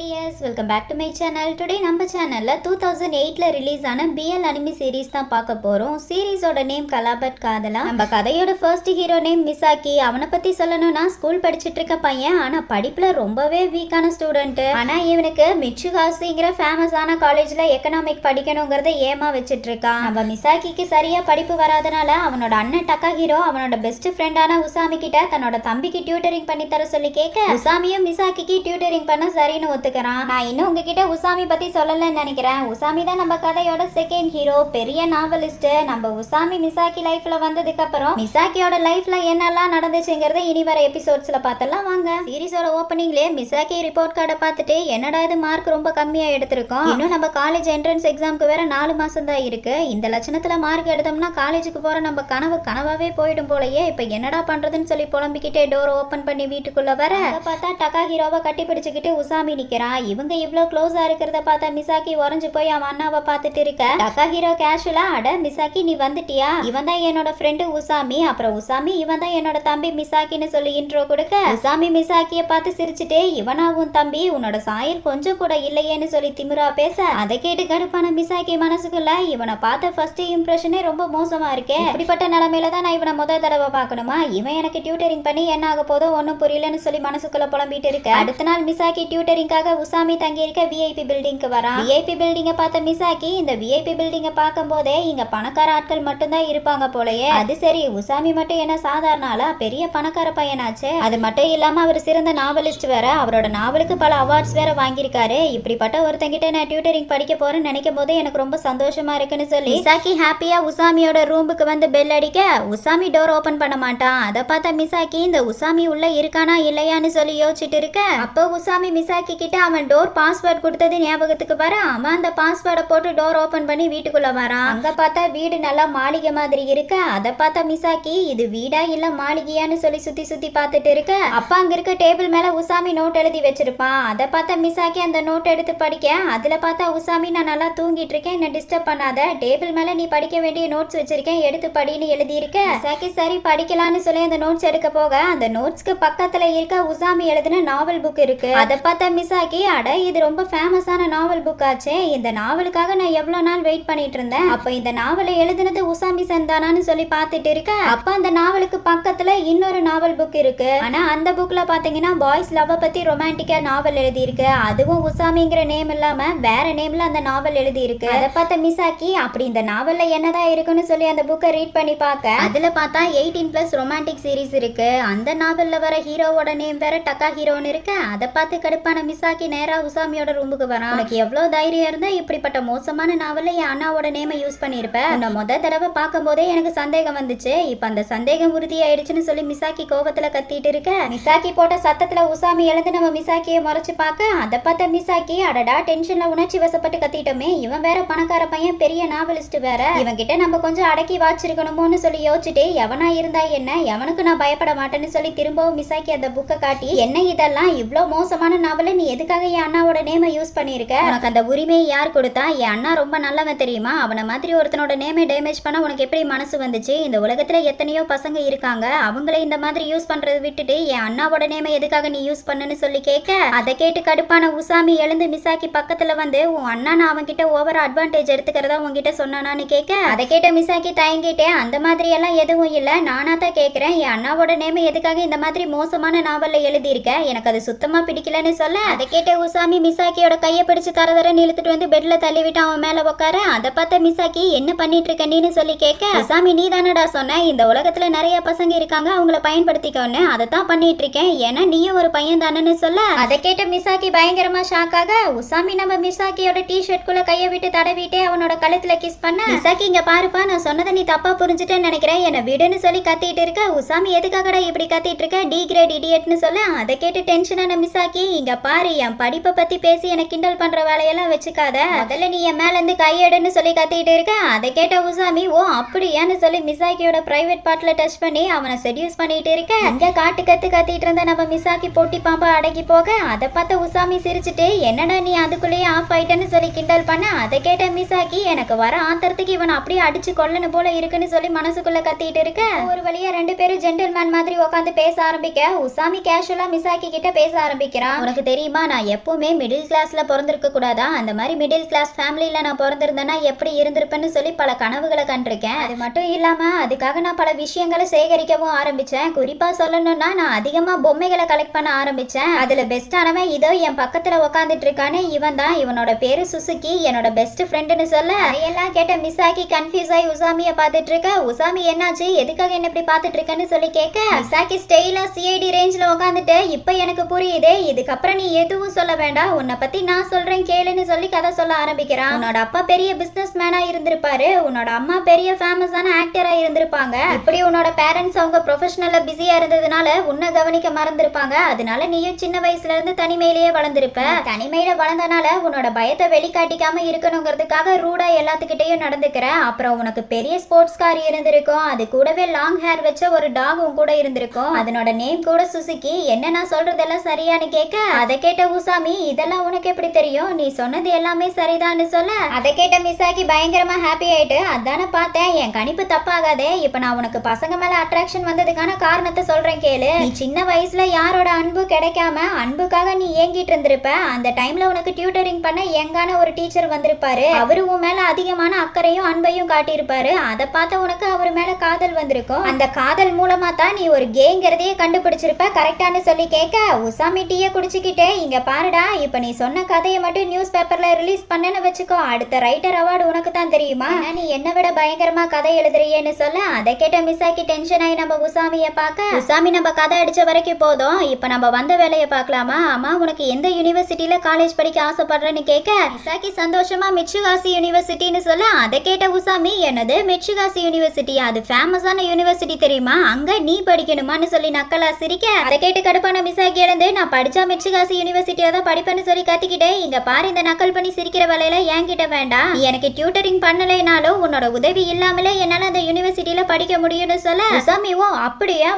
Dears welcome back to my channel today நம்ம சேனலில் two thousand எயிட்டில் ரிலீஸ் ஆன பிஎல் அனிமி சீரிஸ் தான் பார்க்க போகிறோம் சீரிஸோட நேம் கலாபட் காதலா நம்ம கதையோட ஃபர்ஸ்ட் ஹீரோ நேம் மிசாக்கி அவனை பற்றி சொல்லணும்னா ஸ்கூல் படிச்சுட்டு இருக்க பையன். ஆனால் படிப்பில் ரொம்பவே வீக்கான ஸ்டூடெண்ட்டு ஆனால் இவனுக்கு மிச்சுகாசிங்கிற ஃபேமஸான காலேஜில் எக்கனாமிக் படிக்கணுங்கிறத ஏமா வச்சுட்டு இருக்கான் நம்ம மிசாக்கிக்கு சரியாக படிப்பு வராதனால அவனோட அண்ணன் டக்கா ஹீரோ அவனோட பெஸ்ட் ஃப்ரெண்டான உசாமி கிட்ட தன்னோட தம்பிக்கு டியூட்டரிங் பண்ணி தர சொல்லி கேட்க உசாமியும் மிசாக்கிக்கு டியூட்டரிங் பண்ண சரின்னு ஒத்து ஒத்துக்கிறான் நான் இன்னும் உங்ககிட்ட உசாமி பத்தி சொல்லலன்னு நினைக்கிறேன். உசாமி தான் நம்ம கதையோட செகண்ட் ஹீரோ பெரிய நாவலிஸ்ட் நம்ம உசாமி மிசாக்கி லைஃப்ல வந்ததுக்கு அப்புறம் மிசாக்கியோட லைஃப்ல என்னெல்லாம் நடந்துச்சுங்கிறத இனி வர எபிசோட்ஸ்ல பார்த்தலாம் வாங்க. சீரிஸோட ஓப்பனிங்லேயே மிசாக்கி ரிப்போர்ட் கார்டை பார்த்துட்டு என்னடா இது மார்க் ரொம்ப கம்மியா எடுத்திருக்கோம். இன்னும் நம்ம காலேஜ் என்ட்ரன்ஸ் எக்ஸாம்க்கு வேற நாலு மாசம் தான் இருக்கு. இந்த லட்சணத்துல மார்க் எடுத்தோம்னா காலேஜுக்கு போற நம்ம கனவு கனவாவே போயிடும் போலயே இப்ப என்னடா பண்றதுன்னு சொல்லி புலம்பிக்கிட்டே டோர் ஓபன் பண்ணி வீட்டுக்குள்ள வர பார்த்தா டக்கா ஹீரோவை கட்டி பிடிச்சுக்கிட்டு உசாமி நிக்கிறான் இவங்க இவ்வளவு க்ளோஸா இருக்கிறத பார்த்தா மிசாக்கி உறைஞ்சு போய் அவன் அண்ணாவை பார்த்துட்டு இருக்க. டக்கா ஹீரோ கேஷுவலா அட மிசாக்கி நீ வந்துட்டியா? இவன் தான் என்னோட ஃப்ரெண்டு உசாமி. அப்புறம் உசாமி இவன் தான் என்னோட தம்பி மிசாக்கின்னு சொல்லி இன்ட்ரோ கொடுக்க. உசாமி மிசாக்கிய பார்த்து சிரிச்சுட்டே இவனா உன் தம்பி? உன்னோட சாயல் கொஞ்சம் கூட இல்லையேன்னு சொல்லி திமிரா பேச. அதை கேட்டு கடுப்பான மிசாக்கி மனசுக்குள்ள இவனை பார்த்த ஃபர்ஸ்ட் இம்ப்ரெஷனே ரொம்ப மோசமா இருக்கே. இப்படிப்பட்ட நிலைமையில தான் நான் இவனை முதல் தடவை பார்க்கணுமா? இவன் எனக்கு டியூட்டரிங் பண்ணி என்ன ஆக போதோ ஒன்றும் புரியலன்னு சொல்லி மனசுக்குள்ள புலம்பிட்டு இருக்க. அடுத்த நாள் மிசாக்கி டியூட்டரிங்காக உசாமி தங்கியிருக்க விஐபி பில்டிங்க்கு வரான். விஐபி பில்டிங்கை பார்த்த மிசாக்கி இந்த விஐபி பில்டிங்கை பார்க்கும் போதே இங்க பணக்கார ஆட்கள் மட்டும்தான் இருப்பாங்க போலயே. அது சரி உசாமி மட்டும் என்ன சாதாரண ஆளா பெரிய பணக்கார பையனாச்சே. அது மட்டும் இல்லாம அவர் சிறந்த நாவலிஸ்ட் வேற. அவரோட நாவலுக்கு பல அவார்ட்ஸ் வேற வாங்கியிருக்காரு. இப்படிப்பட்ட ஒருத்தங்கிட்ட நான் டியூட்டரிங் படிக்க போறேன்னு நினைக்கும் போது எனக்கு ரொம்ப சந்தோஷமா இருக்குன்னு சொல்லி மிசாக்கி ஹாப்பியா உசாமியோட ரூமுக்கு வந்து பெல் அடிக்க உசாமி டோர் ஓபன் பண்ண மாட்டான். அதை பார்த்தா மிசாக்கி இந்த உசாமி உள்ள இருக்கானா இல்லையான்னு சொல்லி யோசிச்சுட்டு இருக்க. அப்போ உசாமி மிசாக்கி கிட்ட அவன் டோர் பாஸ்வேர்ட் கொடுத்தது ஞாபகத்துக்கு வர அவன் அந்த பாஸ்வேர்டை போட்டு டோர் ஓபன் பண்ணி வீட்டுக்குள்ள வரான். அங்க பார்த்தா வீடு நல்லா மாளிகை மாதிரி இருக்க. அதை பார்த்தா மிசாக்கி இது வீடா இல்ல மாளிகையான்னு சொல்லி சுத்தி சுத்தி பார்த்துட்டு இருக்க. அப்பா அங்க இருக்க டேபிள் மேல உசாமி நோட் எழுதி வச்சிருப்பான். அதை பார்த்தா மிசாக்கி அந்த நோட் எடுத்து படிக்க அதுல பார்த்தா உசாமி நான் நல்லா தூங்கிட்டு இருக்கேன். என்ன டிஸ்டர்ப் பண்ணாத. டேபிள் மேல நீ படிக்க வேண்டிய நோட்ஸ் வச்சிருக்கேன். எடுத்து படின்னு எழுதி இருக்க மிசாக்கி சரி படிக்கலாம்னு சொல்லி அந்த நோட்ஸ் எடுக்க போக அந்த நோட்ஸ்க்கு பக்கத்துல இருக்க உசாமி எழுதின நாவல் புக் இருக்கு. அதை பார்த்தா பார்த்த மிசாக்கி அட இது ரொம்ப ஃபேமஸான நாவல் புக் ஆச்சே. இந்த நாவலுக்காக நான் எவ்வளவு நாள் வெயிட் பண்ணிட்டு இருந்தேன் அப்போ இந்த நாவலை எழுதினது உசாமி சந்தானான்னு சொல்லி பார்த்துட்டு இருக்கேன் அப்போ அந்த நாவலுக்கு பக்கத்துல இன்னொரு நாவல் புக் இருக்கு. ஆனா அந்த புக்ல பாத்தீங்கன்னா பாய்ஸ் லவ் பத்தி ரொமான்டிக்கா நாவல் எழுதியிருக்கு. அதுவும் உசாமிங்கிற நேம் இல்லாம வேற நேம்ல அந்த நாவல் எழுதியிருக்கு. அதை பார்த்த மிசாக்கி அப்படி இந்த நாவல்ல என்னதான் இருக்குன்னு சொல்லி அந்த புக்கை ரீட் பண்ணி பார்க்க? அதுல பார்த்தா எயிட்டீன் பிளஸ் ரொமான்டிக் சீரிஸ் இருக்கு. அந்த நாவல்ல வர ஹீரோவோட நேம் வேற டக்கா ஹீரோன்னு இருக்கு. அதை பார்த்து கடுப்பான மிசாக்கி நேராக உசாமியோட ரூமுக்கு வரான். உனக்கு எவ்வளோ தைரியம் இருந்தால் இப்படிப்பட்ட மோசமான நாவலில் என் அண்ணாவோட நேமை யூஸ் பண்ணியிருப்பேன் உன்னை முத தடவை பார்க்கும் போதே எனக்கு சந்தேகம் வந்துச்சு. இப்போ அந்த சந்தேகம் உறுதியாயிடுச்சுன்னு சொல்லி மிசாக்கி கோபத்தில் கத்திட்டு இருக்க. மிசாக்கி போட்ட சத்தத்தில் உசாமி எழுந்து நம்ம மிசாக்கியை முறைச்சு பார்க்க அதை பார்த்த மிசாக்கி அடடா டென்ஷனில் உணர்ச்சி வசப்பட்டு கத்திட்டோமே. இவன் வேற பணக்கார பையன் பெரிய நாவலிஸ்ட் வேற. இவன்கிட்ட நம்ம கொஞ்சம் அடக்கி வாச்சிருக்கணுமோன்னு சொல்லி யோசிச்சுட்டு எவனா இருந்தா என்ன எவனுக்கு நான் பயப்பட மாட்டேன்னு சொல்லி திரும்பவும் மிசாக்கி அந்த புக்கை காட்டி என்ன இதெல்லாம்? இவ்வளோ மோசமான நாவலை நீ எதுக்காக என் அண்ணாவோட நேமை யூஸ் பண்ணியிருக்க? உனக்கு அந்த உரிமையை யார் கொடுத்தா? என் அண்ணா ரொம்ப நல்லவன் தெரியுமா? அவனை மாதிரி ஒருத்தனோட நேமை டேமேஜ் பண்ண உனக்கு எப்படி மனசு வந்துச்சு? இந்த உலகத்துல எத்தனையோ பசங்க இருக்காங்க. அவங்கள இந்த மாதிரி யூஸ் பண்றது விட்டுட்டு என் அண்ணாவோட நேமை எதுக்காக நீ யூஸ் பண்ணுன்னு சொல்லி கேட்க அதை கேட்டு கடுப்பான உசாமி எழுந்து மிசாக்கி பக்கத்துல வந்து உன் அண்ணா நான் அவன்கிட்ட ஓவர் அட்வான்டேஜ் எடுத்துக்கிறதா உன்கிட்ட சொன்னானான்னு கேட்க அதை கேட்ட மிசாக்கி தயங்கிட்டேன். அந்த மாதிரி எல்லாம் எதுவும் இல்ல. நானா தான் கேட்கிறேன். என் அண்ணாவோட நேமை எதுக்காக இந்த மாதிரி மோசமான நாவல்ல எழுதியிருக்க? எனக்கு அது சுத்தமா பிடிக்கலன்னு சொல்ல அதை கேட்ட உசாமி மிசாக்கியோட கையை பிடிச்சு தர தரன்னு இழுத்துட்டு வந்து பெட்ல தள்ளி விட்டு அவன் மேல உட்கார அதை பார்த்த மிசாக்கி என்ன பண்ணிட்டு இருக்க நீன்னு சொல்லி கேட்க உசாமி நீ தானடா சொன்ன? இந்த உலகத்துல நிறைய பசங்க இருக்காங்க அவங்கள பயன்படுத்திக்கோன்னு. அதை தான் பண்ணிட்டு இருக்கேன் ஏன்னா நீயும் ஒரு பையன் தானேன்னு சொல்ல? அதை கேட்ட மிசாக்கி பயங்கரமா ஷாக் ஆக உசாமி நம்ம மிசாக்கியோட டி ஷர்ட்குள்ள கையை விட்டு தடவிட்டே அவனோட கழுத்துல கிஸ் பண்ண? மிசாக்கி இங்க பாருப்பா நான் சொன்னதை நீ தப்பா புரிஞ்சுட்டேன்னு நினைக்கிறேன் என்ன விடுன்னு சொல்லி கத்திட்டு இருக்க. உசாமி எதுக்காகடா இப்படி கத்திட்டு இருக்க? டி கிரேட் இடியட்னு சொல்ல. அதை கேட்டு டென்ஷனான மிசாக்கி இங்க பாரு என் படிப்பை பத்தி பேசி எனக்கு கிண்டல் பண்ற வேலையெல்லாம் வச்சுக்காத. முதல்ல நீ என் மேல இருந்து கையெடுன்னு சொல்லி கத்திட்டு இருக்க. அதை கேட்ட உசாமி ஓ அப்படியான்னு சொல்லி மிசாக்கியோட பிரைவேட் பார்ட்ல டச் பண்ணி அவனை செடியூஸ் பண்ணிட்டு இருக்க. அங்க காட்டு கத்து கத்திட்டு இருந்த நம்ம மிசாக்கி பொட்டி பாம்பா அடங்கி போக. அதை பார்த்த உசாமி சிரிச்சுட்டு என்னடா நீ அதுக்குள்ளேயே ஆஃப் ஆயிட்டேன்னு சொல்லி கிண்டல் பண்ண? அதை கேட்ட மிசாக்கி எனக்கு வர ஆத்திரத்துக்கு இவன் அப்படியே அடிச்சு கொல்லணும் போல இருக்குன்னு சொல்லி மனசுக்குள்ள கத்திட்டு இருக்க. ஒரு வழியா ரெண்டு பேரும் ஜென்டில்மேன் மாதிரி உட்காந்து பேச ஆரம்பிக்க. உசாமி கேஷுவலா மிசாக்கி கிட்ட பேச ஆரம்பிக்கிறான். உனக்கு தெரியுமா அப்பா நான் எப்போவுமே மிடில் கிளாஸில் பிறந்திருக்க கூடாதா? அந்த மாதிரி மிடில் கிளாஸ் ஃபேமிலியில் நான் பிறந்திருந்தேன்னா எப்படி இருந்திருப்பேன்னு சொல்லி பல கனவுகளை கண்டிருக்கேன். அது மட்டும் இல்லாமல் அதுக்காக நான் பல விஷயங்களை சேகரிக்கவும் ஆரம்பித்தேன் குறிப்பாக சொல்லணும்னா நான் அதிகமாக பொம்மைகளை கலெக்ட் பண்ண ஆரம்பித்தேன் அதில் பெஸ்ட்டானவன் இதோ என் பக்கத்தில் உட்காந்துட்டு இருக்கானே இவன் தான். இவனோட பேர் சுசுகி என்னோட பெஸ்ட் ஃப்ரெண்டுன்னு சொல்ல அதையெல்லாம் கேட்ட மிஸ் ஆகி கன்ஃபியூஸ் ஆகி உசாமியை பார்த்துட்டு இருக்க. உசாமி என்னாச்சு? எதுக்காக என்ன இப்படி பார்த்துட்டு இருக்கேன்னு சொல்லி கேட்க மிசாக்கி ஸ்டெயிலாக சிஐடி ரேஞ்சில் உட்காந்துட்டு இப்போ எனக்கு புரியுதே இதுக்கப்புறம் நீ எதுவும் சொல்ல வேண்டாம். உன்னை பத்தி நான் சொல்றேன் கேளுன்னு சொல்லி கதை சொல்ல ஆரம்பிக்கிறான். உன்னோட அப்பா பெரிய பிசினஸ் மேனா இருந்திருப்பாரு. உன்னோட அம்மா பெரிய ஃபேமஸான ஆக்டரா இருந்திருப்பாங்க. இப்படி உன்னோட பேரண்ட்ஸ் அவங்க ப்ரொஃபஷனல்ல பிஸியா இருந்ததுனால உன்னை கவனிக்க மறந்திருப்பாங்க. அதனால நீயும் சின்ன வயசுல இருந்து தனிமையிலேயே வளர்ந்திருப்ப. தனிமையில வளர்ந்தனால உன்னோட பயத்தை வெளிக்காட்டிக்காம இருக்கணுங்கிறதுக்காக ரூடா எல்லாத்துக்கிட்டையும் நடந்துக்கிற. அப்புறம் உனக்கு பெரிய ஸ்போர்ட்ஸ் கார் இருந்திருக்கும். அது கூடவே லாங் ஹேர் வச்ச ஒரு டாகும் கூட இருந்திருக்கும். அதனோட நேம் கூட சுசுகி. என்ன நான் சொல்றதெல்லாம் சரியானு கேட்க அதை கேட்ட உசாமி இதெல்லாம் உனக்கு எப்படி தெரியும்? நீ சொன்னது எல்லாமே சரிதான்னு சொல்ல. அதை கேட்ட மிஸ்ஸாக்கி பயங்கரமா ஹாப்பி ஆயிட்டு அதானே பார்த்தேன் என் கணிப்பு தப்பாகாதே. இப்ப நான் உனக்கு பசங்க மேல அட்ராக்ஷன் வந்ததுக்கான காரணத்தை சொல்றேன் கேளு. நீ சின்ன வயசுல யாரோட அன்பு கிடைக்காம அன்புக்காக நீ ஏங்கிட்டு இருந்திருப்ப. அந்த டைம்ல உனக்கு டியூட்டரிங் பண்ண எங்கான ஒரு டீச்சர் வந்திருப்பாரு. அவரு உன் மேல அதிகமான அக்கறையும் அன்பையும் காட்டியிருப்பாரு. அதை பார்த்த உனக்கு அவர் மேல காதல் வந்திருக்கும். அந்த காதல் மூலமா தான் நீ ஒரு கேங்கிறதையே கண்டுபிடிச்சிருப்ப கரெக்டானு சொல்லி கேட்க உசாமி டீயை குடிச்சுக்கிட்டே இங்கே பாருடா இப்போ நீ சொன்ன கதையை மட்டும் நியூஸ் பேப்பரில் ரிலீஸ் பண்ணேன்னு வச்சுக்கோ. அடுத்த ரைட்டர் அவார்டு உனக்கு தான் தெரியுமா? நீ என்னை விட பயங்கரமாக கதை எழுதுறியேன்னு சொல்ல அதை கேட்ட மிஸ் ஆக்கி டென்ஷன் ஆகி நம்ம உசாமியை பார்க்க. உசாமி நம்ம கதை அடித்த வரைக்கும் போதும். இப்போ நம்ம வந்த வேலையை பார்க்கலாமா? அம்மா உனக்கு எந்த யூனிவர்சிட்டியில் காலேஜ் படிக்க ஆசைப்படுறேன்னு கேட்க மிசாக்கி சந்தோஷமா மிச்சுகாசி யூனிவர்சிட்டின்னு சொல்ல அதை கேட்ட உசாமி என்னது மிச்சுகாசி யூனிவர்சிட்டி அது ஃபேமஸான யூனிவர்சிட்டி தெரியுமா? அங்கே நீ படிக்கணுமான்னு சொல்லி நக்கலா சிரிக்க. அதை கேட்டு கடுப்பான மிசாக்கி எழுந்து நான் படித்தா மிச்சுகாசி யூனிவர்சிட்டியில தான் படிப்பேன்னு சொல்லி கத்திக்கிட்டே இங்க பாரு இந்த நக்கல் பண்ணி சிரிக்கிற வேலையில என்கிட்ட வேண்டாம். நீ எனக்கு டியூட்டரிங் பண்ணலைனாலும் உன்னோட உதவி இல்லாமலே என்னால அந்த யூனிவர்சிட்டியில படிக்க முடியும்னு சொல்ல உசாமி ஓ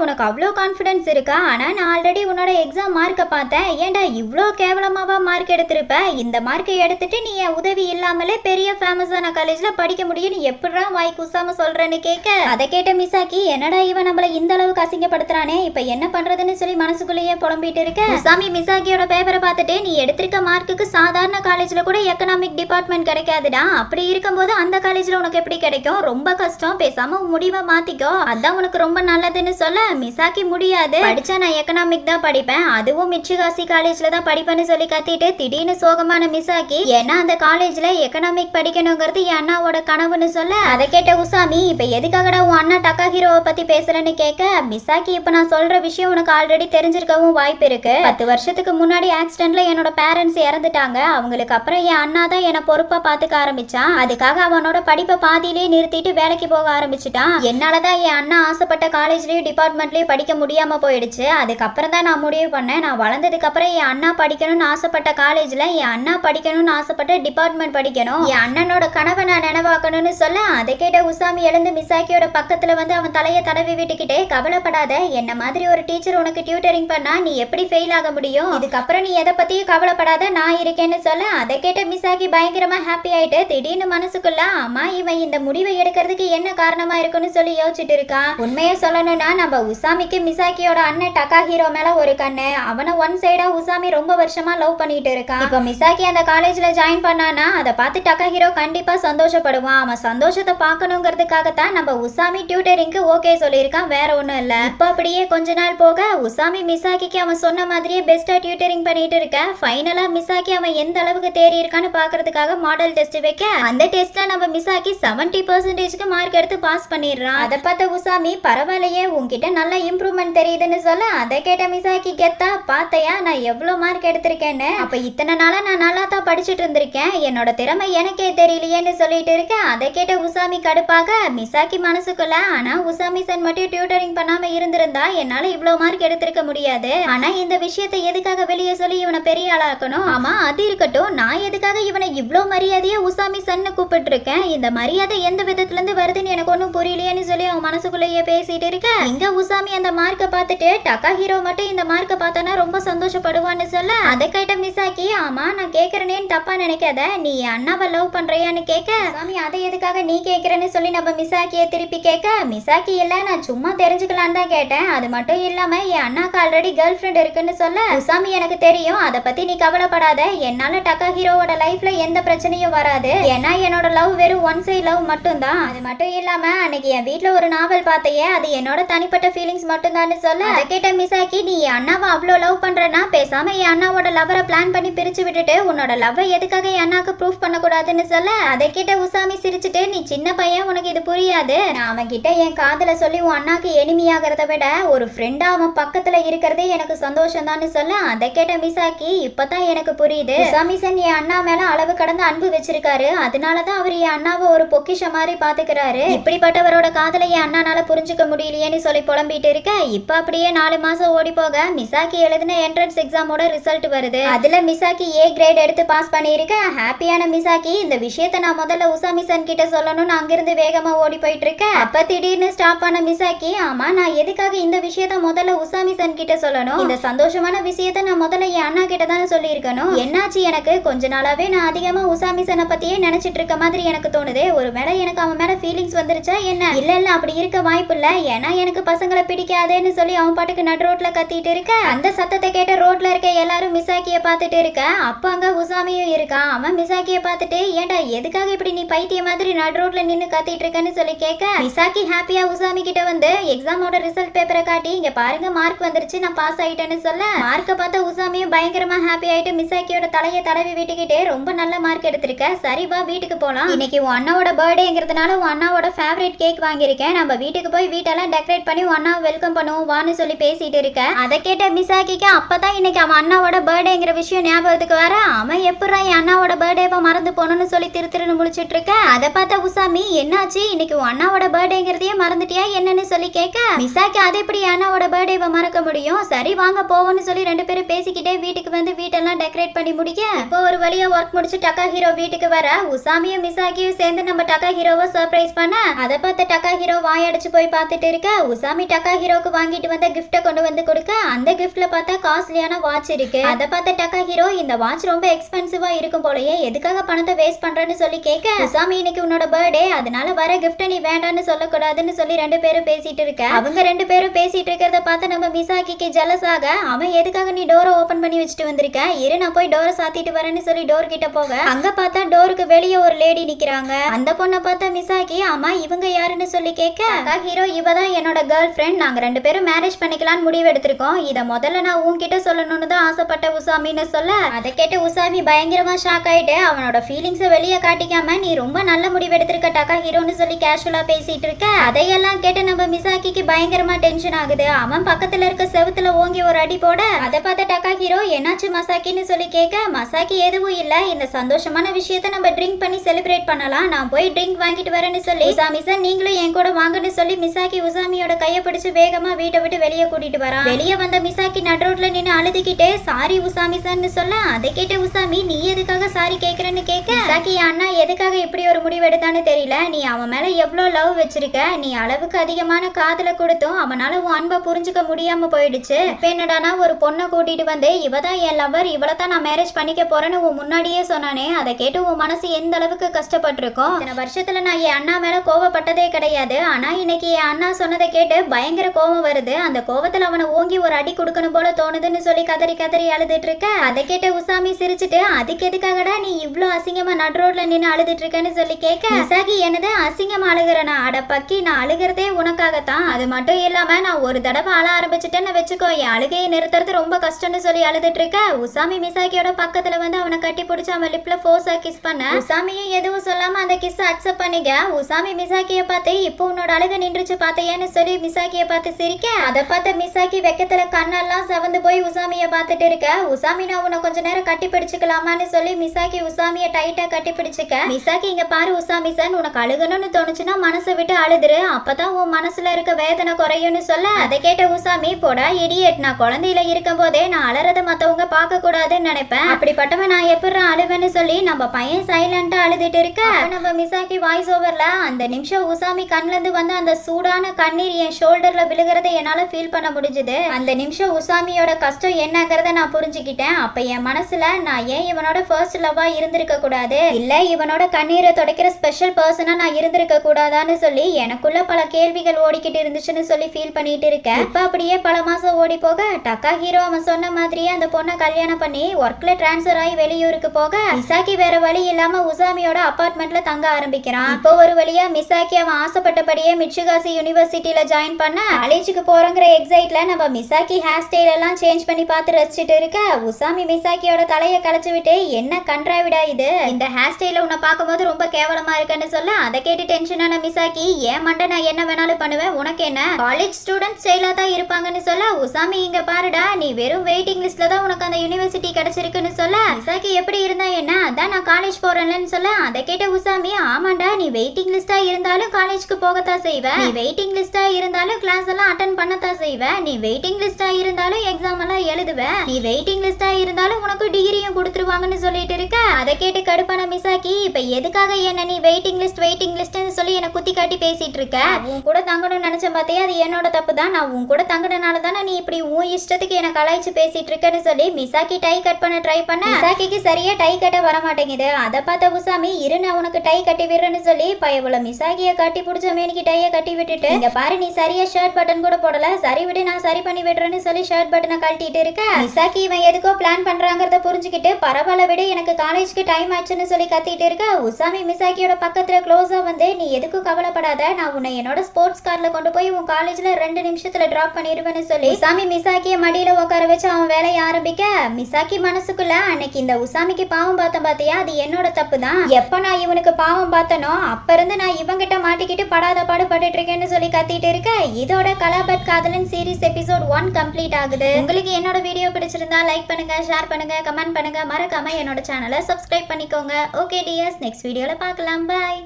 உனக்கு அவ்வளோ கான்ஃபிடன்ஸ் இருக்கா? ஆனா நான் ஆல்ரெடி உன்னோட எக்ஸாம் மார்க்கை பார்த்தேன். ஏன்டா இவ்வளோ கேவலமாவா மார்க் எடுத்திருப்ப? இந்த மார்க்கை எடுத்துட்டு நீ என் உதவி இல்லாமலே பெரிய ஃபேமஸான காலேஜ்ல படிக்க முடியும்னு நீ வாய் குசாம சொல்றேன்னு கேட்க அதை கேட்ட மிசாக்கி என்னடா இவன் நம்மள இந்த அளவுக்கு அசிங்கப்படுத்துறானே? இப்ப என்ன பண்றதுன்னு சொல்லி மனசுக்குள்ளேயே புலம்பிட்டு இருக்க. சாமி மிசாக்கியோட பேப்பர் பார்த்துட்டு நீ எடுத்திருக்க மார்க்குக்கு சாதாரண காலேஜில் கூட எக்கனாமிக் டிபார்ட்மெண்ட் கிடைக்காதுடா. அப்படி இருக்கும்போது அந்த காலேஜில் உனக்கு எப்படி கிடைக்கும்? ரொம்ப கஷ்டம். பேசாமல் உன் முடிவை மாற்றிக்கோ அதான் உனக்கு ரொம்ப நல்லதுன்னு சொல்ல மிசாக்கி முடியாது. படித்தா நான் எக்கனாமிக் தான் படிப்பேன். அதுவும் மிச்சிகாசி காலேஜ்ல தான் படிப்பேன்னு சொல்லி கத்திட்டு திடீர்னு சோகமான மிசாக்கி ஏன்னா அந்த காலேஜ்ல எக்கனாமிக் படிக்கணுங்கிறது என் அண்ணாவோட கனவுன்னு சொல்ல அதை கேட்ட உசாமி இப்போ எதுக்காகடா உன் அண்ணா டக்கா ஹீரோவை பற்றி பேசுறேன்னு கேட்க மிசாக்கி இப்போ நான் சொல்கிற விஷயம் உனக்கு ஆல்ரெடி தெரிஞ்சிருக்கவும் வாய்ப்பு இருக்கு. பத்து வருஷத்துக்கு முன்னாடி ஆக்சிடென்ட்ல என்னோட பேரண்ட்ஸ் இறந்துட்டாங்க. அவங்களுக்கு அப்புறம் என் அண்ணா தான் என்னை பொறுப்பா பாத்துக்க ஆரம்பிச்சான். அதுக்காக அவனோட படிப்பை பாதியிலே நிறுத்திட்டு வேலைக்கு போக ஆரம்பிச்சிட்டான். என்னாலதான் என் அண்ணா ஆசைப்பட்ட காலேஜ்லயும் டிபார்ட்மெண்ட்லயும் படிக்க முடியாம போயிடுச்சு. அதுக்கப்புறம் தான் நான் முடிவு பண்ணேன். நான் வளர்ந்ததுக்கு அப்புறம் என் அண்ணா படிக்கணும்னு ஆசைப்பட்ட காலேஜ்ல என் அண்ணா படிக்கணும்னு ஆசைப்பட்ட டிபார்ட்மெண்ட் படிக்கணும். என் அண்ணனோட கனவை நான் நினைவாக்கணும்னு சொல்ல அதை கேட்ட உசாமி எழுந்து மிசாக்கியோட பக்கத்துல வந்து அவன் தலையை தடவி விட்டுக்கிட்டே கவலைப்படாத. என்ன மாதிரி ஒரு டீச்சர் உனக்கு டியூட்டரிங் பண்ணா நீ எப்படி ஃபெயில் ஆக முடியும்? இதுக்கப்புறம் நீ எதை பற்றியும் கவலைப்படாத நான் இருக்கேன்னு சொல்ல அதை கேட்ட மிசாக்கி பயங்கரமா ஹாப்பி ஆயிட்டு திடீர்னு மனசுக்குள்ள அம்மா இவன் இந்த முடிவை எடுக்கிறதுக்கு என்ன காரணமா இருக்குன்னு சொல்லி யோசிச்சுட்டு இருக்கான். உண்மையை சொல்லணும்னா நம்ம உசாமிக்கு மிசாக்கியோட அண்ணன் டக்கா ஹீரோ மேல ஒரு கண்ணு. அவனை ஒன் சைடா உசாமி ரொம்ப வருஷமா லவ் பண்ணிட்டு இருக்கான். இப்போ மிசாக்கி அந்த காலேஜ்ல ஜாயின் பண்ணானா அதை பார்த்து டக்கா ஹீரோ கண்டிப்பா சந்தோஷப்படுவான். அவன் சந்தோஷத்தை பார்க்கணுங்கிறதுக்காகத்தான் நம்ம உசாமி டியூட்டரிங்க்கு ஓகே சொல்லியிருக்கான். வேற ஒண்ணும் இல்ல. இப்போ அப்படியே கொஞ்ச நாள் போக உசாமி மிசாக்கிக்கு அவன் சொன்ன மாதிரியே பெஸ்டா டியூட்டரிங் பண்ணிட்டு இருக்க. ஃபைனலா மிசாக்கி அவன் எந்த அளவுக்கு தேறி இருக்கான்னு பாக்குறதுக்காக மாடல் டெஸ்ட் வைக்க. அந்த டெஸ்ட்ல நம்ம மிசாக்கி செவன்டி பர்சன்டேஜ்க்கு மார்க் எடுத்து பாஸ் பண்ணிடுறான். அதை பார்த்த உசாமி பரவாயில்லையே உன்கிட்ட நல்ல இம்ப்ரூவ்மெண்ட் தெரியுதுன்னு சொல்ல. அதை கேட்ட மிசாக்கி கெத்தா பார்த்தையா நான் எவ்வளவு மார்க் எடுத்திருக்கேன்னு. அப்ப இத்தனை நாளா நான் நல்லா தான் படிச்சுட்டு இருந்திருக்கேன். என்னோட திறமை எனக்கே தெரியலையேன்னு சொல்லிட்டு இருக்கேன் அதை கேட்ட உசாமி கடுப்பாக மிசாக்கி மனசுக்குள்ள. ஆனா உசாமி சன் மட்டும் டியூட்டரிங் பண்ணாம இருந்திருந்தா என்னால இவ்வளவு மார்க் எடுத்திருக்க முடியாது. ஆனா இந்த விஷயத்தை எதுக்காக வெளியே சொல்லி இவனை பெரிய ஆளாக்கணும். ஆமா அது இருக்கட்டும். நான் எதுக்காக இவனை இவ்வளோ மரியாதையா உசாமி சன்னு கூப்பிட்டு இருக்கேன் இந்த மரியாதை எந்த விதத்துல இருந்து வருதுன்னு எனக்கு ஒன்றும் புரியலையேன்னு சொல்லி அவன் மனசுக்குள்ளேயே பேசிட்டு இருக்க. இங்க உசாமி அந்த மார்க்கை பார்த்துட்டு டக்கா ஹீரோ மட்டும் இந்த மார்க்கை பார்த்தோன்னா ரொம்ப சந்தோஷப்படுவான்னு சொல்ல? அதை கேட்ட மிசாக்கி ஆமா நான் கேட்கறேனேன்னு தப்பா நினைக்காத. நீ அண்ணாவை லவ் பண்றியான்னு கேட்க சாமி அதை எதுக்காக நீ கேக்குறேன்னு சொல்லி நம்ம மிசாக்கியை திருப்பி கேட்க மிசாக்கி இல்ல நான் சும்மா தெரிஞ்சுக்கலான்னு தான் கேட்டேன். அது மட்டும் இல்லாம என் அண்ணாக்கு ஆல்ரெடி கேர்ள் ஃப்ரெண்ட் இருக்குன்னு சொல்ல. உசாமி எனக்கு தெரியும் தெரியும். அதை பத்தி நீ கவலைப்படாத. என்னால டக்கா ஹீரோவோட லைஃப்ல எந்த பிரச்சனையும் வராது. ஏன்னா என்னோட லவ் வெறும் ஒன் சைட் லவ் மட்டும்தான். அது மட்டும் இல்லாம அன்னைக்கு என் வீட்டில் ஒரு நாவல் பார்த்தையே அது என்னோட தனிப்பட்ட ஃபீலிங்ஸ் மட்டும்தான்னு சொல்ல. அதை கேட்ட மிசாக்கி நீ என் அண்ணாவை அவ்வளோ லவ் பண்றனா பேசாம என் அண்ணாவோட லவரை பிளான் பண்ணி பிரிச்சு விட்டுட்டு உன்னோட லவ்வை எதுக்காக என் அண்ணாக்கு ப்ரூஃப் பண்ணக்கூடாதுன்னு சொல்ல. அதை கேட்ட உசாமி சிரிச்சுட்டு நீ சின்ன பையன் உனக்கு இது புரியாது. நான் அவன் கிட்ட என் காதல சொல்லி உன் அண்ணாக்கு எளிமையாகிறத விட ஒரு ஃப்ரெண்டா அவன் பக்கத்துல இருக்கிறதே எனக்கு சந்தோஷம் சொல்ல. அதை கேட்ட மிசாக்கி இப்பதான் எனக்கு புரியுது. உசாமி என் அண்ணா மேல அளவு கடந்த அன்பு வச்சிருக்காரு. அதனாலதான் அவர் என் அண்ணாவை ஒரு பொக்கிஷ மாதிரி பாத்துக்கிறாரு. இப்படிப்பட்டவரோட காதலை என் அண்ணானால புரிஞ்சுக்க முடியலையேன்னு சொல்லி புலம்பிட்டு இருக்க இப்ப அப்படியே நாலு மாசம் ஓடி போக மிசாக்கி எழுதின என்ட்ரன்ஸ் எக்ஸாமோட ரிசல்ட் வருது. அதுல மிசாக்கி ஏ கிரேட் எடுத்து பாஸ் பண்ணியிருக்க. ஹாப்பியான மிசாக்கி இந்த விஷயத்த நான் முதல்ல உஷா மிசன் கிட்ட சொல்லணும்னு அங்கிருந்து வேகமா ஓடி போயிட்டு இருக்கேன் அப்ப திடீர்னு ஸ்டாப் பண்ண மிசாக்கி ஆமா நான் எதுக்காக இந்த விஷயத்த முதல்ல உஷா மிசன் கிட்ட சொல்லணும்? இந்த சந்தோஷமான விஷயத்த நான் முதல்ல என் அண்ணா கிட்ட தானே சொல்லியிருக்கணும்? என்னாச்சு எனக்கு? கொஞ்ச நாளாவே நான் அதிகமா உஷா சனை பத்தியே நினைச்சிட்டு இருக்க மாதிரி எனக்கு தோணுது. ஒருவேளை எனக்கு அவன் மேல ஃபீலிங்ஸ் வந்துருச்சா என்ன? இல்ல இல்ல அப்படி இருக்க வாய்ப்பு இல்ல. ஏன்னா எனக்கு பசங்களை பிடிக்காதேன்னு சொல்லி அவன் பாட்டுக்கு நடு ரோட்ல கத்திட்டு இருக்க. அந்த சத்தத்தை கேட்ட ரோட்ல இருக்க எல்லாரும் மிசாக்கிய பார்த்துட்டு இருக்க. அப்ப அங்க உசாமியும் இருக்கான். அவன் மிசாக்கிய பார்த்துட்டு ஏண்டா எதுக்காக இப்படி நீ பைத்திய மாதிரி நடு ரோட்ல நின்னு கத்திட்டு இருக்கன்னு சொல்லி கேட்க? மிசாக்கி ஹாப்பியா உசாமி கிட்ட வந்து எக்ஸாமோட ரிசல்ட் பேப்பரை காட்டி இங்க பாருங்க மார்க் வந்துருச்சு நான் பாஸ் ஆயிட்டேன்னு சொல்ல. மார்க்கை பார்த்தா உசாமியும் பயங்கரமா ஹாப்பி ஆயிட்டு மிசாக்கியோட தலைய தடவி விட்டுக்கிட்டே ரொம்ப நல்ல மார்க் எடுத்திருக்க. சரி வா வீட்டுக்கு போலாம். இன்னைக்கு உன் அண்ணாவோட பர்த்டேங்கிறதுனால உன் அண்ணாவோட ஃபேவரட் கேக் வாங்கியிருக்கேன். நம்ம வீட்டுக்கு போய் வீட்டெல்லாம் டெக்கரேட் பண்ணி உன் அண்ணாவை வெல்கம் பண்ணுவோம் வான்னு சொல்லி பேசிட்டு இருக்க. அதை கேட்ட மிசாக்கிக்கு அப்பதான் இன்னைக்கு அவன் அண்ணாவோட பர்த்டேங்கிற விஷயம் ஞாபகத்துக்கு வர. அவன் எப்படா என் அண்ணாவோட பர்த்டேவை மறந்து போகணும்னு சொல்லி திரு திருன்னு முழிச்சிட்டு இருக்க? அதை பார்த்த உசாமி என்னாச்சு? இன்னைக்கு உன் அண்ணாவோட பர்த்டேங்கிறதையே மறந்துட்டியா? என்னன்னு சொல்லி கேட்க? மிசாக்கி அது எப்படி அண்ணாவோட பர்த்டேவை மறக்க முடியும்? சரி வாங்க போவோம்னு சொல்லி ரெண்டு பேரும் பேசிக்கிட்டே வீட்டுக்கு வந்து வீட்டெல்லாம் டெக்கரேட் பண்ணி முடிக்க? இப்போ ஒரு வழியா ஒர்க் முடிச்சு டக்கா ஹீரோ வீட்டுக்கு வர? உசாமியும் மிசாக்கியும் சேர்ந்து நம்ம டக்கா ஹீரோவை சர்ப்ரைஸ் பண்ண? அதை பார்த்த டக்கா ஹீரோ வாயடிச்சு போய் பார்த்துட்டு இருக்க? உசாமி டக்கா ஹீரோக்கு வாங்கிட்டு வந்த கிஃப்டை கொண்டு வந்து கொடுக்க? அந்த கிஃப்ட்ல பார்த்தா காஸ்ட்லியான வாட்ச் இருக்கு. அதை பார்த்த டக்கா ஹீரோ இந்த வாட்ச் ரொம்ப எக்ஸ்பென்சிவா இருக்கும் போலயே எதுக்காக பணத்தை வேஸ்ட் பண்றேன்னு சொல்லி கேட்க? உசாமி இன்னைக்கு உன்னோட பர்த்டே அதனால வர கிஃப்ட்டை நீ வேண்டாம்னு சொல்லக்கூடாதுன்னு சொல்லி ரெண்டு பேரும் பேசிட்டு இருக்க. அவங்க ரெண்டு பேரும் பேசிட்டு இருக்கிறத பார்த்து நம்ம மிசாக்கிக்கு ஜலஸ் ஆக? அவன் எதுக்காக நீ டோரை ஓபன் பண்ணி வச்சுட்டு வந்திருக்கேன் இரு நான் போய் டோரை சாத்திட்டு வரேன்னு சொல்லி டோர் கிட்ட போக. அங்க பார்த்தா டோருக்கு வெளியே ஒரு லேடி நிக்கிறாங்க. அந்த பொண்ணை பார்த்தா மிசாக்கி ஆமா இவங்க யாருன்னு சொல்லி கேட்க அக்கா ஹீரோ இவ தான் என்னோட கேர்ள் ஃப்ரெண்ட் நாங்க ரெண்டு பேரும் மேரேஜ் பண்ணிக்கலாம்னு முடிவு எடுத்திருக்கோம். இதை முதல்ல நான் உன்கிட்ட சொல்லணும்னு தான் ஆசைப்பட்ட உசாமின்னு சொல்ல. அதை கேட்டு உசாமி பயங்கரமா ஷாக் ஆயிட்டு அவனோட ஃபீலிங்ஸை வெளியே காட்டிக்காம நீ ரொம்ப நல்ல முடிவு எடுத்திருக்க டக்கா ஹீரோன்னு சொல்லி கேஷுவலா பேசிட்டு இருக்க. அதையெல்லாம் கேட்டு நம்ம மிசாக்கிக்கு பயங்கரமா டென்ஷன் ஆகுது. அவன் பக்கத்துல இருக்க செவுத்துல ஓங்கி ஒரு அடி போட அதை பார்த்த டக்கா ஹீரோ என்னாச்சு மசாக்கின்னு சொல்லி கேட்க மசாக்கி எதுவும் இல்ல. இந்த சந்தோஷமான விஷயத்த நம்ம ட்ரிங்க் பண்ணி செலிப்ரேட் பண்ணலாம். நான் போய் ட்ரிங்க் வாங்கிட்டு வரேன்னு சொல்லி உசாமி சார் நீங்களும் என் கூட வாங்கன்னு சொல்லி மிசாக்கி உசாமியோட கையை பிடிச்சு வேகமா வீட்டை விட்டு வெளியே கூட்டிட்டு வரான். வெளியே வந்த மிசாக்கி நட் ரோட்ல நின்னு அழுதுகிட்டே சாரி உசாமி சார்னு சொல்ல அதை கேட்ட உசாமி நீ எதுக்காக சாரி கேக்குறேன்னு கேட்க? மிசாக்கி அண்ணா எதுக்காக இப்படி ஒரு முடிவு எடுத்தான்னு தெரியல. நீ அவன் மேல எவ்வளவு லவ் வச்சிருக்க? நீ அளவுக்கு அதிகமான காதல கொடுத்தும் அவனால உன் அன்பை புரிஞ்சுக்க முடியாம போயிடுச்சு. இப்ப என்னடானா ஒரு பொண்ணை கூட்டிட்டு வந்து இவ தான் என் லவர் இவளை தான் நான் மேரேஜ் பண்ணிக்க போறேன்னு உன் முன்னாடியே சொன்னானே. அதை கேட்டு உன் மனசு எந்த அளவுக்கு கஷ்டப்பட்டிருக்கும் இத்தனை வருஷத்துல நான் என் அண்ணா மேல கோவப்பட்டதே கிடையாது. ஆனா இன்னைக்கு என் அண்ணா சொன்னதை கேட்டு பயங்கர கோவம் வருது. அந்த கோவத்துல அவனை ஓங்கி ஒரு அடி கொடுக்கணும் போல தோணுதுன்னு சொல்லி கதறி கதறி அழுதுட்டு இருக்க. அதை கேட்ட உசாமி சிரிச்சுட்டு அதுக்கு எதுக்காகடா நீ இவ்வளவு அசிங்கமா நட் ரோட்ல நின்னு அழுதுட்டு இருக்கேன்னு சொல்லி கேட்க விசாகி என்னது அசிங்கமா அழுகிறனா? அட பக்கி நான் அழுகிறதே உனக்காகத்தான். அது மட்டும் இல்லாம நான் ஒரு தடவை அழ ஆரம்பிச்சிட்டேன்னு வச்சுக்கோ. என் அழுகையை நிறுத்துறது ரொம்ப கஷ்டம்னு சொல்லி அழுதுட்டு இருக்க? உசாமி மிசாக்கியோட பக்கத்துல வந்து அவனை கட்டி பிடிச்சு அவன் லிப்ல ஃபோர்ஸா கிஸ் பண்ண. உசாமியும் எதுவும் சொல்லாம அந்த கிஸ் அக்செப்ட் பண்ணிக்க. உசாமி மிசாக்கிய பார்த்து இப்போ உன்னோட அழுக நின்றுச்சு பார்த்தையான்னு சொல்லி மிசாக்கிய பார்த்து சிரிக்க. அதை பார்த்த மிசாக்கி வெக்கத்துல கண்ணெல்லாம் செவந்து போய் உசாமிய பார்த்துட்டு இருக்க. உசாமி நான் உன்னை கொஞ்ச நேரம் கட்டி பிடிச்சுக்கலாமான்னு சொல்லி மிசாக்கி உசாமிய டைட்டா கட்டி பிடிச்சுக்க. மிசாக்கி இங்க பாரு உசாமி சார் உனக்கு அழுகணும்னு தோணுச்சுன்னா மனசை விட்டு அழுதுரு. அப்பதான் உன் மனசுல இருக்க வேதனை குறையும்னு சொல்ல. அதை கேட்ட உசாமி போடா இடியட் நான் குழந்தையில இருக்கும் போதே நான் அலறத மற்றவங்க பார்க்க கூடாதுன்னு நினைப்பேன். அப்படிப்பட்டவன் நான் எப்படி அழுவேன்னு சொல்லி நம்ம பையன் சைலண்டா அழுதுட்டு இருக்க. நம்ம நம்ம மிசாக்கி வாய்ஸ் ஓவர்ல அந்த நிமிஷம் உசாமி கண்ணுல இருந்து வந்து அந்த சூடான கண்ணீர் என் ஷோல்டர்ல விழுகிறத என்னால ஃபீல் பண்ண முடிஞ்சுது. அந்த நிமிஷம் உசாமியோட கஷ்டம் என்னங்கிறத நான் புரிஞ்சுக்கிட்டேன். அப்ப என் மனசுல நான் ஏன் இவனோட ஃபர்ஸ்ட் லவ்வா இருந்திருக்க கூடாது? இல்ல இவனோட கண்ணீரை துடைக்கிற ஸ்பெஷல் பர்சனா நான் இருந்திருக்க கூடாதான்னு சொல்லி எனக்குள்ள பல கேள்விகள் ஓடிக்கிட்டு இருந்துச்சுன்னு சொல்லி ஃபீல் பண்ணிட்டு இருக்கேன் இப்ப அப்படியே பல மாசம் ஓடி போக டக்கா ஹீரோ அவன் சொன்ன மாதிரி வீட்லயே அந்த பொண்ணை கல்யாணம் பண்ணி ஒர்க்ல டிரான்ஸ்ஃபர் ஆகி வெளியூருக்கு போக மிசாக்கி வேற வழி இல்லாம உசாமியோட அபார்ட்மெண்ட்ல தங்க ஆரம்பிக்கிறான். இப்போ ஒரு வழியா மிசாக்கி அவன் ஆசைப்பட்டபடியே மிச்சுகாசி யூனிவர்சிட்டியில ஜாயின் பண்ண காலேஜுக்கு போறங்கிற எக்ஸைட்ல நம்ம மிசாக்கி ஹேர் ஸ்டைல் எல்லாம் சேஞ்ச் பண்ணி பார்த்து ரசிச்சுட்டு இருக்க உசாமி மிசாக்கியோட தலையை களைச்சு விட்டு என்ன கன்றாவிடா இது? இந்த ஹேர் ஸ்டைல உன்னை பார்க்கும்போது ரொம்ப கேவலமா இருக்குன்னு சொல்ல அதை கேட்டு டென்ஷனான மிசாக்கி ஏன் மண்டை நான் என்ன வேணாலும் பண்ணுவேன் உனக்கு என்ன? காலேஜ் ஸ்டூடெண்ட் ஸ்டைலா தான் இருப்பாங்கன்னு சொல்ல உசாமி இங்க பாருடா நீ வெறும் வெயிட்டிங் லிஸ்ட்ல தான் உனக்கு அந்த யூனிவர்சிட்டி கிடைச்சிருக்குன்னு சொல்ல? மிசாக்கி எப்படி இருந்தா என்ன? அதான் நான் காலேஜ் போகிறேன்லன்னு சொல்ல. அதை கேட்ட உசாமி ஆமாண்டா நீ வெயிட்டிங் லிஸ்டா இருந்தாலும் காலேஜ்க்கு போகத்தான் செய்வ. நீ வெயிட்டிங் லிஸ்டா இருந்தாலும் கிளாஸ் எல்லாம் அட்டன் பண்ணத்தான் செய்வ. நீ வெயிட்டிங் லிஸ்டா இருந்தாலும் எக்ஸாம் எல்லாம் எழுதுவ. நீ வெயிட்டிங் லிஸ்டா இருந்தாலும் உனக்கு டிகிரியும் கொடுத்துருவாங்கன்னு சொல்லிட்டு இருக்க. அதை கேட்டு கடுப்பான மிசாக்கி இப்ப எதுக்காக என்ன நீ வெயிட்டிங் லிஸ்ட் வெயிட்டிங் லிஸ்ட்னு சொல்லி என்ன குத்தி காட்டி பேசிட்டு இருக்க? உன் கூட தங்கணும்னு நினைச்ச பார்த்தியா அது என்னோட தப்பு தான் நான் உன் கூட தங்கினனால தானே நீ இப்படி உன் இஷ்டத்துக்கு என்ன கலாய்ச்சி பேசிட்டு இருக்கேன்னு சொல்லி மிசாக்கி டை கட் பண்ண ட்ரை பண்ண மிசாக்கிக்கு சரியா டை கட்ட வர மாட்டேங்குது அதை பார்த்த உசாமி இரு நான் உனக்கு டை கட்டி விடுறேன்னு சொல்லி பயவுல மிசாக்கிய கட்டி பிடிச்ச மேனிக்கு டைய கட்டி விட்டுட்டு இங்க பாரு நீ சரியா ஷர்ட் பட்டன் கூட போடல சரி விடு நான் சரி பண்ணி விடுறேன்னு சொல்லி ஷர்ட் பட்டனை கழட்டிட்டு இருக்க. மிசாக்கி இவன் எதுக்கோ பிளான் பண்றாங்கறத புரிஞ்சுக்கிட்டு பரவாயில்ல விடு எனக்கு காலேஜ்க்கு டைம் ஆச்சுன்னு சொல்லி கத்திட்டு இருக்க. உசாமி மிசாக்கியோட பக்கத்துல க்ளோஸா வந்து நீ எதுக்கும் கவலைப்படாத நான் உன்னை என்னோட ஸ்போர்ட்ஸ் கார்ல கொண்டு போய் உன் காலேஜ்ல ரெண்டு நிமிஷத்துல டிராப் பண்ணிடுவேன்னு சொல்லி உசாமி மிசாக்கிய மடியில உட்கார வச்சு அவன் வேலையை ஆரம்பிக்க மிசாக்கி மனசுக்குள்ள அன்னைக்கு இந்த உசாமிக்கு பாவம் பார்த்தேன் பாத்தியா? அது என்னோட தப்பு தான் எப்ப நான் இவனுக்கு பாவம் பார்த்தனோ அப்ப இருந்து நான் இவங்கிட்ட மாட்டிக்கிட்டு படாத பாடு பட்டுட்டு இருக்கேன்னு சொல்லி கத்திட்டு இருக்க இதோட கலாபட் காதலன் சீரிஸ் எபிசோட் ஒன் கம்ப்ளீட் ஆகுது. உங்களுக்கு என்னோட வீடியோ பிடிச்சிருந்தா லைக் பண்ணுங்க ஷேர் பண்ணுங்க கமெண்ட் பண்ணுங்க. மறக்காம என்னோட சேனலை சப்ஸ்கிரைப் பண்ணிக்கோங்க. ஓகே டிஎஸ் நெக்ஸ்ட் வீடியோல பார்க்கலாம். பாய்